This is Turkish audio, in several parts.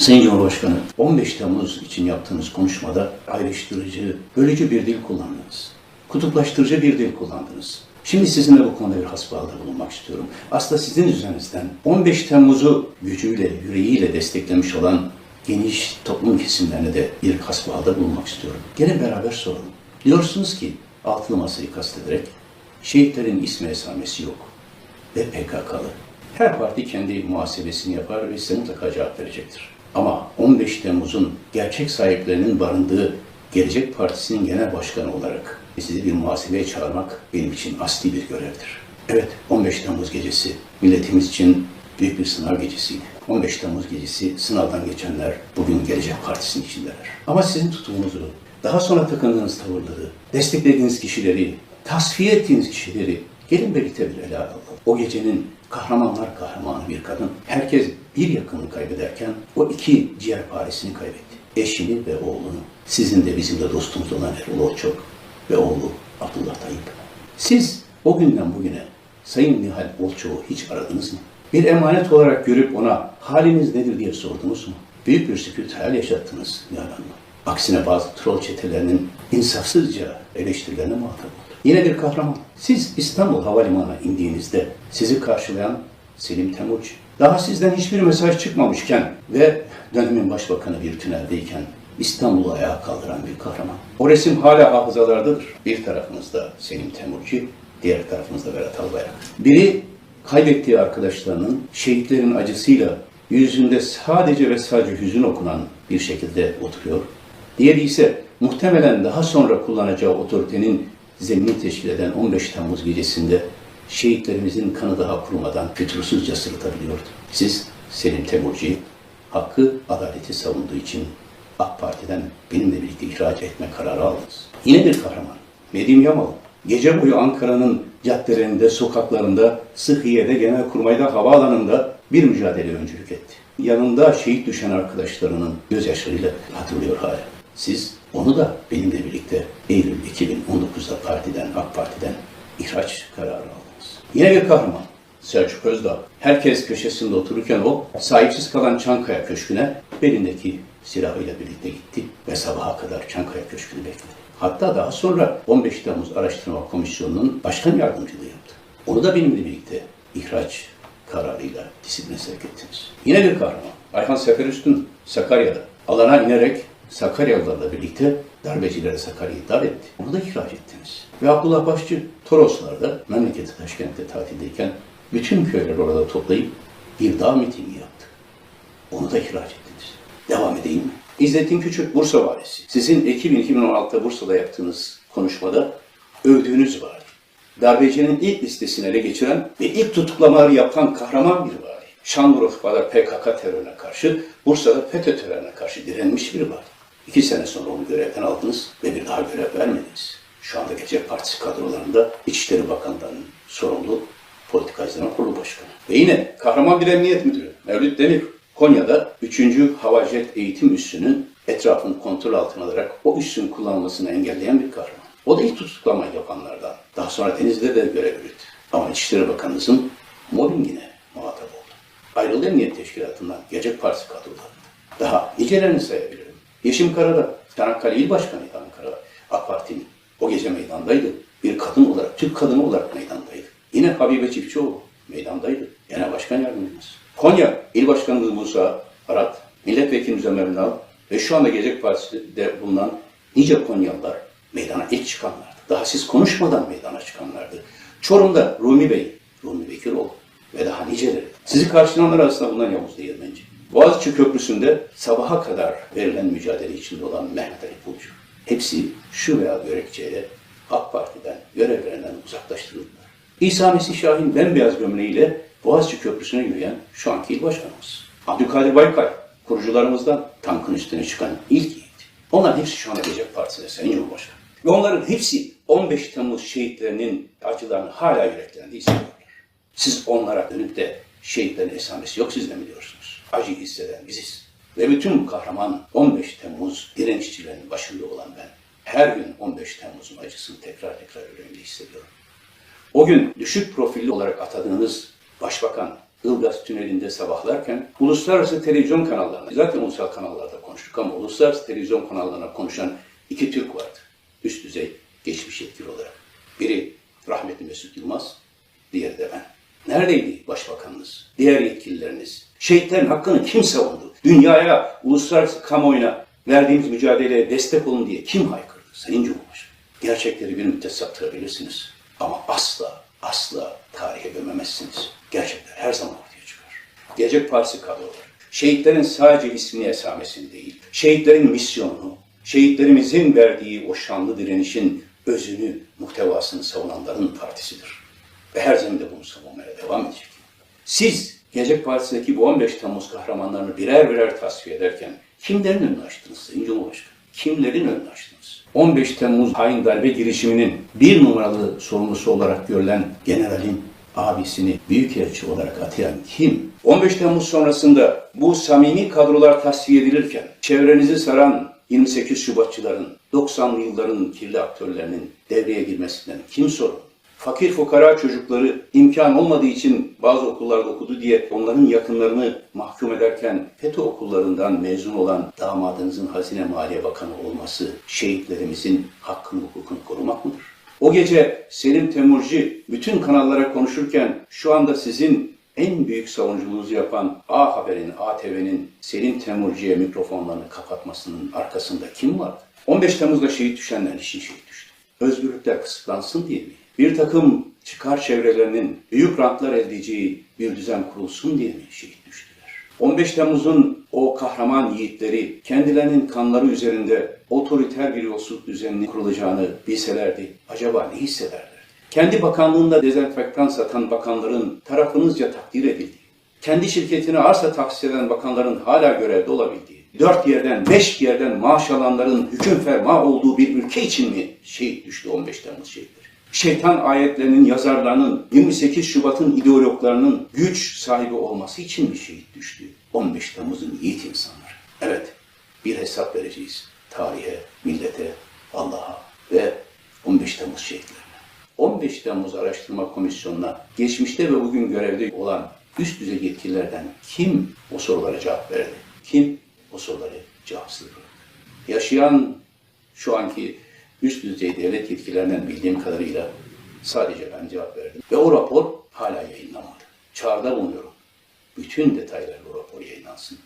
Sayın Cumhurbaşkanı, 15 Temmuz için yaptığınız konuşmada ayrıştırıcı, bölücü bir dil kullandınız. Kutuplaştırıcı bir dil kullandınız. Şimdi sizinle bu konuda bir hasbihalde bulunmak istiyorum. Aslında sizin üzerinizden 15 Temmuz'u gücüyle, yüreğiyle desteklemiş olan geniş toplum kesimlerine de bir hasbihalde bulunmak istiyorum. Gelin beraber soralım. Diyorsunuz ki altılı masayı kastederek şehitlerin ismi esamesi yok ve PKK'lı. Her parti kendi muhasebesini yapar ve size mutlaka cevap verecektir. Ama 15 Temmuz'un gerçek sahiplerinin barındığı Gelecek Partisi'nin genel başkanı olarak sizi bir muhasebeye çağırmak benim için asli bir görevdir. Evet, 15 Temmuz gecesi milletimiz için büyük bir sınav gecesiydi. 15 Temmuz gecesi sınavdan geçenler bugün Gelecek Partisi'nin içindeler. Ama sizin tutumunuzu, daha sonra takındığınız tavırları, desteklediğiniz kişileri, tasfiye ettiğiniz kişileri gelin birlikte bir ele alalım. O gecenin kahramanlar kahramanı bir kadın, herkes bir yakınını kaybederken o iki ciğerparesini kaybetti. Eşini ve oğlunu. Sizin de bizim de dostumuz olan Erol Olçok ve oğlu Abdullah Tayyip. Siz o günden bugüne Sayın Nihal Olçok'u hiç aradınız mı? Bir emanet olarak görüp ona haliniz nedir diye sordunuz mu? Büyük bir sükût hayal yaşattınız Nihal Hanım. Aksine bazı troll çetelerinin insafsızca eleştirilerine muhatap oldu. Yine bir kahraman. Siz İstanbul Havalimanı'na indiğinizde sizi karşılayan Selim Temurci. Daha sizden hiçbir mesaj çıkmamışken ve dönemin başbakanı bir tüneldeyken İstanbul'u ayağa kaldıran bir kahraman. O resim hala hafızalardadır. Bir tarafımızda Selim Temurci, diğer tarafımızda Berat Albayrak. Biri kaybettiği arkadaşlarının şehitlerin acısıyla yüzünde sadece ve sadece hüzün okunan bir şekilde oturuyor. Diğeri ise muhtemelen daha sonra kullanacağı otoritenin zeminini teşkil eden 15 Temmuz gecesinde şehitlerimizin kanı daha kurumadan fütursuzca sırıtabiliyordu. Siz Selim Temurci'yi hakkı, adaleti savunduğu için AK Parti'den benimle birlikte ihraç etme kararı aldınız. Yine bir kahraman. Nedim Yamalı. Gece boyu Ankara'nın caddelerinde, sokaklarında, Sıhhiye'de, Genelkurmay'da, havaalanında bir mücadele öncülük etti. Yanında şehit düşen arkadaşlarının gözyaşlarıyla hatırlıyor hala. Siz onu da benimle birlikte Eylül 2019'da partiden, AK Parti'den ihraç kararı aldınız. Yine bir kahraman. Selçuk Özdağ. Herkes köşesinde otururken o sahipsiz kalan Çankaya Köşkü'ne belindeki silahıyla birlikte gitti ve sabaha kadar Çankaya Köşkü'nü bekledi. Hatta daha sonra 15 Temmuz Araştırma Komisyonu'nun başkan yardımcılığı yaptı. Onu da benimle birlikte ihraç kararıyla disipline sevk ettiniz. Yine bir kahraman. Ayhan Seferüstün Sakarya'da alana inerek Sakaryalılarla birlikte darbecilere Sakarya'yı dar etti. Onu da ihraç ettiniz. Ve Abdullah Başçı Toroslar'da memleketi Taşkent'te tatildeyken bütün köyleri orada toplayıp bir dağ mitingi yaptı. Onu da ihraç ettiniz. Devam edeyim mi? İzzettin Küçük, Bursa valisi. Sizin Ekim 2016'da Bursa'da yaptığınız konuşmada övdüğünüz vali. Darbecinin ilk listesini ele geçiren ve ilk tutuklamaları yapan kahraman bir vali. Şanlıurfa'da PKK terörüne karşı, Bursa'da FETÖ terörüne karşı direnmiş bir vali. İki sene sonra onu görevden aldınız ve bir daha görev vermediniz. Şu anda Gelecek Partisi kadrolarında İçişleri Bakanlığı'nın sorumlu politikacıların kurulu başkanı. Ve yine kahraman bir emniyet müdürü Mevlüt Demir. Konya'da 3. Hava Eğitim Üssü'nün etrafını kontrol altına alarak o üssün kullanılmasını engelleyen bir kahraman. O da ilk tutuklamayı yapanlardan. Daha sonra Denizli'de de görev yürüttü. Ama İçişleri Bakanımızın mobbingine muhatap oldu. Ayrıldı Emniyet Teşkilatı'ndan Gelecek Partisi kadrolarında. Daha nicelerini sayabilirim. Yeşim Karada, Çanakkale İl Başkanı'ydı Ankara'da. AK Parti'nin. O gece meydandaydı. Bir kadın olarak, Türk kadını olarak meydandaydı. Yine Habibe Çiftçioğlu meydandaydı. Genel Başkan Yardımcımız. Konya İl Başkanımız Musa Arat, Milletvekilimiz Ömer Ünal ve şu anda Gelecek Partisi'de bulunan nice Konyalılar meydana ilk çıkanlardı. Daha siz konuşmadan meydana çıkanlardı. Çorum'da Rumi Bey, Rumi Bekiroğlu ve daha niceleri. Sizi karşılayanlar arasında bulunan Yavuz Değirmenci. Boğaziçi Köprüsü'nde sabaha kadar verilen mücadele içinde olan Mehmet Ali Pulcu. Hepsi şu veya gerekçeyle AK Parti'den, görevlerinden uzaklaştırıldılar. İsa Mesih Şahin bembeyaz gömleğiyle Boğaziçi Köprüsü'ne yürüyen şu anki il başkanımız. Abdülkadir Baykay, kurucularımızdan tankın üstüne çıkan ilk yiğit. Onların hepsi şu anda Gelecek Partisi'nde Sayın Cumhurbaşkanı. Ve onların hepsi 15 Temmuz şehitlerinin acılarını hala yüreklerinde hissediyorlar. Siz onlara dönüp de şehitlerin esamesi yok sizde mi diyorsunuz? Acı hisseden biziz. Ve bütün kahraman 15 Temmuz direnişçilerinin başında olan ben. Her gün 15 Temmuz'un acısını tekrar tekrar yüreğimde hissediyorum. O gün düşük profilli olarak atadığınız Başbakan Ilgaz Tüneli'nde sabahlarken uluslararası televizyon kanallarına, zaten ulusal kanallarda konuştuk ama uluslararası televizyon kanallarına konuşan iki Türk vardı. Üst düzey geçmiş yetkili olarak. Biri rahmetli Mesut Yılmaz, diğeri de ben. Neredeydi başbakanınız, diğer yetkilileriniz? Şehitlerin hakkını kim savundu? Dünyaya, uluslararası kamuoyuna verdiğimiz mücadeleye destek olun diye kim haykırdı? Sayın Cumhurbaşkanı. Gerçekleri bir müddet saptırabilirsiniz. Ama asla, asla tarihe gömemezsiniz. Gerçekler her zaman ortaya çıkar. Gelecek Partisi kadroları, şehitlerin sadece ismini esamesini değil, şehitlerin misyonunu, şehitlerimizin verdiği o şanlı direnişin özünü, muhtevasını savunanların partisidir. Ve her zeminde bunu savunmaya devam edecek. Siz Gelecek Partisi'ndeki bu 15 Temmuz kahramanlarını birer birer tasfiye ederken kimlerin önünü açtınız Sayın Cumhurbaşkanı? Kimlerin önünü açtınız? 15 Temmuz hain darbe girişiminin bir numaralı sorumlusu olarak görülen generalin abisini büyükelçi olarak atayan kim? 15 Temmuz sonrasında bu samimi kadrolar tasfiye edilirken çevrenizi saran 28 Şubatçıların, 90'lı yılların kirli aktörlerinin devreye girmesinden kim sorumlu? Fakir fukara çocukları imkan olmadığı için bazı okullarda okudu diye onların yakınlarını mahkum ederken FETÖ okullarından mezun olan damadınızın Hazine Maliye Bakanı olması şehitlerimizin hakkını hukukunu korumak mıdır? O gece Selim Temurci bütün kanallara konuşurken şu anda sizin en büyük savunuculuğunuzu yapan A Haber'in, ATV'nin Selim Temurci'ye mikrofonlarını kapatmasının arkasında kim vardı? 15 Temmuz'da şehit düşenler için şehit düştü. Özgürlükler kısıtlansın diye mi? Bir takım çıkar çevrelerinin büyük rantlar elde edeceği bir düzen kurulsun diye mi şehit düştüler? 15 Temmuz'un o kahraman yiğitleri kendilerinin kanları üzerinde otoriter bir yolsuzluk düzeninin kurulacağını bilselerdi acaba ne hissederlerdi? Kendi bakanlığında dezenfektan satan bakanların tarafınızca takdir edildiği, kendi şirketine arsa tahsis eden bakanların hala görevde olabildiği, dört yerden, beş yerden maaş alanların hüküm ferma olduğu bir ülke için mi şehit düştü 15 Temmuz şehitleri? Şeytan ayetlerinin yazarlarının 28 Şubat'ın ideologlarının güç sahibi olması için mi şehit düştü 15 Temmuz'un yiğit insanları? Evet, bir hesap vereceğiz tarihe, millete, Allah'a ve 15 Temmuz şehitlerine. 15 Temmuz Araştırma Komisyonu'na geçmişte ve bugün görevde olan üst düzey yetkililerden kim o sorulara cevap verdi? Kim o soruları cevapsız bıraktı? Yaşayan şu anki üst düzey devlet yetkililerinden bildiğim kadarıyla sadece ben cevap verdim. Ve o rapor hala yayınlanmadı. Çağrıda bulunuyorum. Bütün detaylarla o rapor yayınlansın.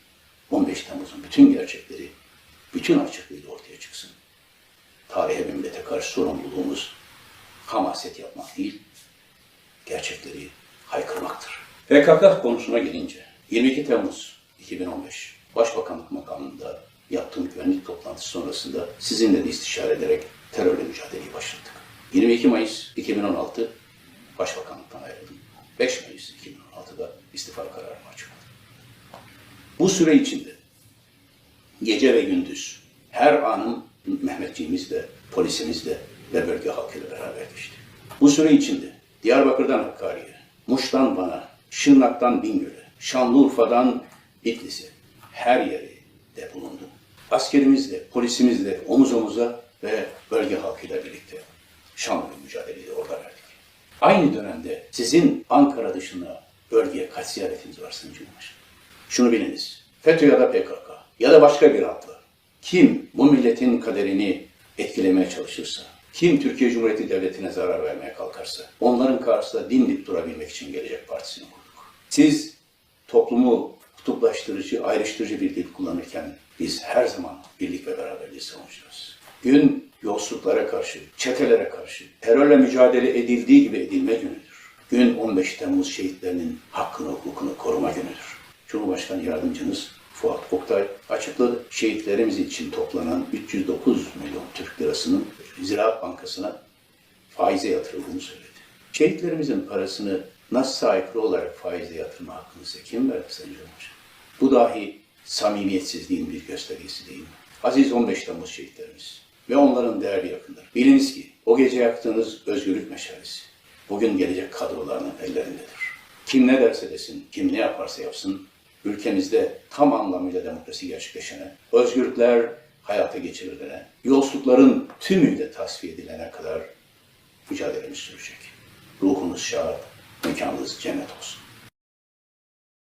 15 Temmuz'un bütün gerçekleri, bütün açıklığıyla ortaya çıksın. Tarihe ve millete karşı sorumluluğumuz hamaset yapmak değil, gerçekleri haykırmaktır. PKK konusuna gelince 22 Temmuz 2015 Başbakanlık makamında yaptığım güvenlik toplantısı sonrasında sizinle de istişare ederek terörle mücadeleyi başlattık. 22 Mayıs 2016 Başbakanlıktan ayrıldım. 5 Mayıs 2016'da istifa kararımı açıkladım. Bu süre içinde gece ve gündüz her anım Mehmetçiğimizle, polisimizle ve bölge halkıyla beraber geçti. Bu süre içinde Diyarbakır'dan Hakkari'ye, Muş'tan Van'a, Şırnak'tan Bingöl'e, Şanlıurfa'dan Bitlis'e her yeri de bulundum. Askerimizle, polisimizle omuz omuza ve bölge halkıyla birlikte şanlı mücadeleyi orada verdik. Aynı dönemde sizin Ankara dışında bölgeye kaç ziyaretiniz var Sayın Cumhurbaşkanı? Şunu biliniz, FETÖ ya da PKK ya da başka bir adla kim bu milletin kaderini etkilemeye çalışırsa, kim Türkiye Cumhuriyeti Devleti'ne zarar vermeye kalkarsa, onların karşısında dimdik durabilmek için Gelecek Partisi'ni kurduk. Siz toplumu kutuplaştırıcı, ayrıştırıcı bir dil kullanırken biz her zaman birlik ve beraberliği savunuyoruz. Gün yolsuzluklara karşı, çetelere karşı, terörle mücadele edildiği gibi edilme günüdür. Gün 15 Temmuz şehitlerinin hakkını, hukukunu koruma günüdür. Cumhurbaşkanı Yardımcınız Fuat Oktay açıkladı. Şehitlerimiz için toplanan 309 milyon Türk lirasının Ziraat Bankası'na faize yatırıldığını söyledi. Şehitlerimizin parasını nasıl aykırı olarak faize yatırma hakkını size kim verdi Sayın Cumhurbaşkanı? Bu dahi samimiyetsizliğin bir göstergesi değil mi? Aziz 15 Temmuz şehitlerimiz ve onların değerli yakınları. Biliniz ki o gece yaktığınız özgürlük meşalesi bugün gelecek kadroların ellerindedir. Kim ne derse desin, kim ne yaparsa yapsın, ülkemizde tam anlamıyla demokrasi gerçekleşene, özgürlükler hayata geçirilene, yolsuzlukların tümüyle tasfiye edilene kadar mücadelemiz sürecek. Ruhunuz şad, mekanınız cennet olsun.